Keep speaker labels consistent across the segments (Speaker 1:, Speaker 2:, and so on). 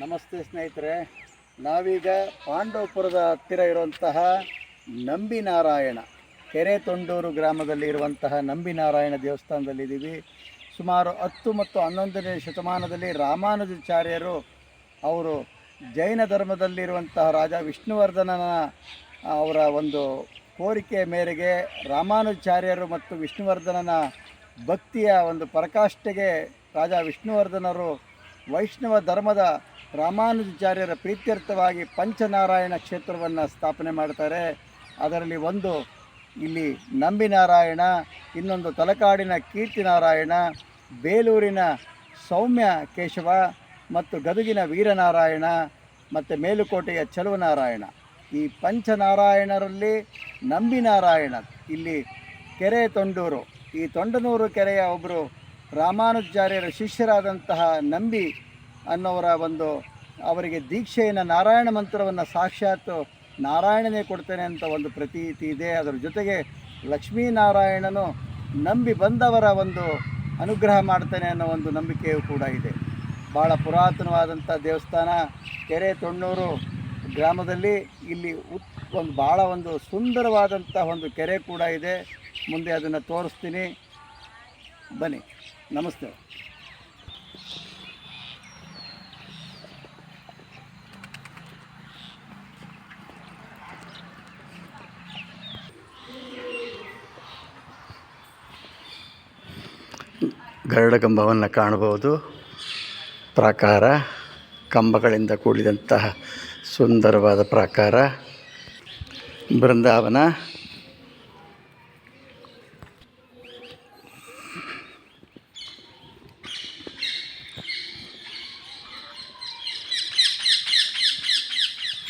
Speaker 1: ನಮಸ್ತೆ ಸ್ನೇಹಿತರೆ. ನಾವೀಗ ಪಾಂಡವಪುರದ ಹತ್ತಿರ ಇರುವಂತಹ ನಂಬಿನಾರಾಯಣ, ಕೆರೆ ತೊಂಡೂರು ಗ್ರಾಮದಲ್ಲಿ ಇರುವಂತಹ ನಂಬಿನಾರಾಯಣ ದೇವಸ್ಥಾನದಲ್ಲಿದ್ದೀವಿ ಸುಮಾರು ಹತ್ತು ಮತ್ತು ಹನ್ನೊಂದನೇ ಶತಮಾನದಲ್ಲಿ ರಾಮಾನುಜಾಚಾರ್ಯರು ಅವರು ಜೈನ ಧರ್ಮದಲ್ಲಿರುವಂತಹ ರಾಜ ವಿಷ್ಣುವರ್ಧನನ ಅವರ ಒಂದು ಕೋರಿಕೆ ಮೇರೆಗೆ ರಾಮಾನುಜಾಚಾರ್ಯರು ಮತ್ತು ವಿಷ್ಣುವರ್ಧನನ ಭಕ್ತಿಯ ಒಂದು ಪರಕಾಷ್ಠೆಗೆ ರಾಜ ವಿಷ್ಣುವರ್ಧನರು ವೈಷ್ಣವ ಧರ್ಮದ ರಾಮಾನುಜಾಚಾರ್ಯರ ಪ್ರೀತ್ಯರ್ಥವಾಗಿ ಪಂಚನಾರಾಯಣ ಕ್ಷೇತ್ರವನ್ನು ಸ್ಥಾಪನೆ ಮಾಡ್ತಾರೆ. ಅದರಲ್ಲಿ ಒಂದು ಇಲ್ಲಿ ನಂಬಿನಾರಾಯಣ, ಇನ್ನೊಂದು ತಲಕಾಡಿನ ಕೀರ್ತಿನಾರಾಯಣ, ಬೇಲೂರಿನ ಸೌಮ್ಯ ಕೇಶವ ಮತ್ತು ಗದುಗಿನ ವೀರನಾರಾಯಣ ಮತ್ತು ಮೇಲುಕೋಟೆಯ ಚಲುವನಾರಾಯಣ. ಈ ಪಂಚನಾರಾಯಣರಲ್ಲಿ ನಂಬಿನಾರಾಯಣ, ಇಲ್ಲಿ ಕೆರೆ ತೊಂಡೂರು. ಈ ತೊಂಡನೂರು ಕೆರೆಯ ಒಬ್ಬರು ರಾಮಾನುಜಾರ್ಯರ ಶಿಷ್ಯರಾದಂತಹ ನಂಬಿ ಅನ್ನೋರ ಒಂದು ಅವರಿಗೆ ದೀಕ್ಷೆಯನ್ನು, ನಾರಾಯಣ ಮಂತ್ರವನ್ನು ಸಾಕ್ಷಾತ್ ನಾರಾಯಣನೇ ಕೊಡ್ತೇನೆ ಅಂತ ಒಂದು ಪ್ರತೀತಿ ಇದೆ. ಅದರ ಜೊತೆಗೆ ಲಕ್ಷ್ಮೀನಾರಾಯಣನು ನಂಬಿ ಬಂದವರ ಒಂದು ಅನುಗ್ರಹ ಮಾಡ್ತೇನೆ ಅನ್ನೋ ಒಂದು ನಂಬಿಕೆಯೂ ಕೂಡ ಇದೆ. ಭಾಳ ಪುರಾತನವಾದಂಥ ದೇವಸ್ಥಾನ, ಕೆರೆ ತೊಣ್ಣೂರು ಗ್ರಾಮದಲ್ಲಿ ಇಲ್ಲಿ ಉತ್, ಒಂದು ಭಾಳ ಒಂದು ಸುಂದರವಾದಂಥ ಒಂದು ಕೆರೆ ಕೂಡ ಇದೆ. ಮುಂದೆ ಅದನ್ನು ತೋರಿಸ್ತೀನಿ. ಬನ್ನಿ. ನಮಸ್ತೆ. ಗರುಡ ಕಂಬವನ್ನು ಕಾಣಬಹುದು. ಪ್ರಾಕಾರ, ಕಂಬಗಳಿಂದ ಕೂಡಿದಂತಹ ಸುಂದರವಾದ ಪ್ರಾಕಾರ. ಬೃಂದಾವನ.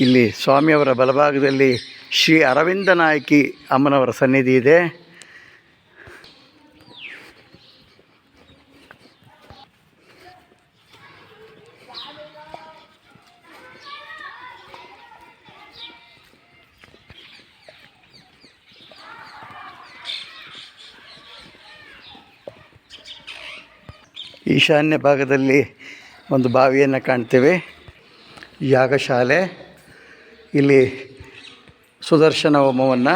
Speaker 1: ಇಲ್ಲಿ ಸ್ವಾಮಿಯವರ ಬಲಭಾಗದಲ್ಲಿ ಶ್ರೀ ಅರವಿಂದ ನಾಯಕಿ ಅಮ್ಮನವರ ಸನ್ನಿಧಿ ಇದೆ. ಈಶಾನ್ಯ ಭಾಗದಲ್ಲಿ ಒಂದು ಬಾವಿಯನ್ನು ಕಾಣ್ತೇವೆ. ಯಾಗಶಾಲೆ ಇಲ್ಲಿ ಸುದರ್ಶನ ಹೋಮವನ್ನು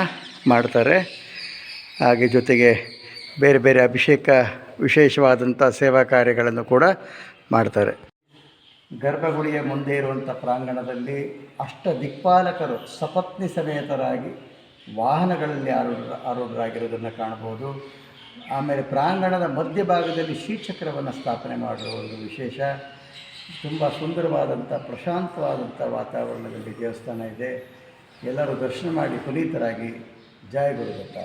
Speaker 1: ಮಾಡ್ತಾರೆ. ಹಾಗೆ ಜೊತೆಗೆ ಬೇರೆ ಬೇರೆ ಅಭಿಷೇಕ ವಿಶೇಷವಾದಂಥ ಸೇವಾ ಕಾರ್ಯಗಳನ್ನು ಕೂಡ ಮಾಡ್ತಾರೆ. ಗರ್ಭಗುಡಿಯ ಮುಂದೆ ಇರುವಂಥ ಪ್ರಾಂಗಣದಲ್ಲಿ ಅಷ್ಟ ದಿಕ್ಪಾಲಕರು ಸಪತ್ನಿ ಸಮೇತರಾಗಿ ವಾಹನಗಳಲ್ಲಿ ಆರೂಢ ಆರೂಢರಾಗಿರೋದನ್ನು ಕಾಣ್ಬೋದು ಆಮೇಲೆ ಪ್ರಾಂಗಣದ ಮಧ್ಯಭಾಗದಲ್ಲಿ ಶ್ರೀಚಕ್ರವನ್ನು ಸ್ಥಾಪನೆ ಮಾಡಿರುವುದು ವಿಶೇಷ ತುಂಬ ಸುಂದರವಾದಂಥ ಪ್ರಶಾಂತವಾದಂಥ ವಾತಾವರಣದಲ್ಲಿ ದೇವಸ್ಥಾನ ಇದೆ. ಎಲ್ಲರೂ ದರ್ಶನ ಮಾಡಿ ಪುನೀತರಾಗಿ ಜಯ ಗುರುದತ್ತ.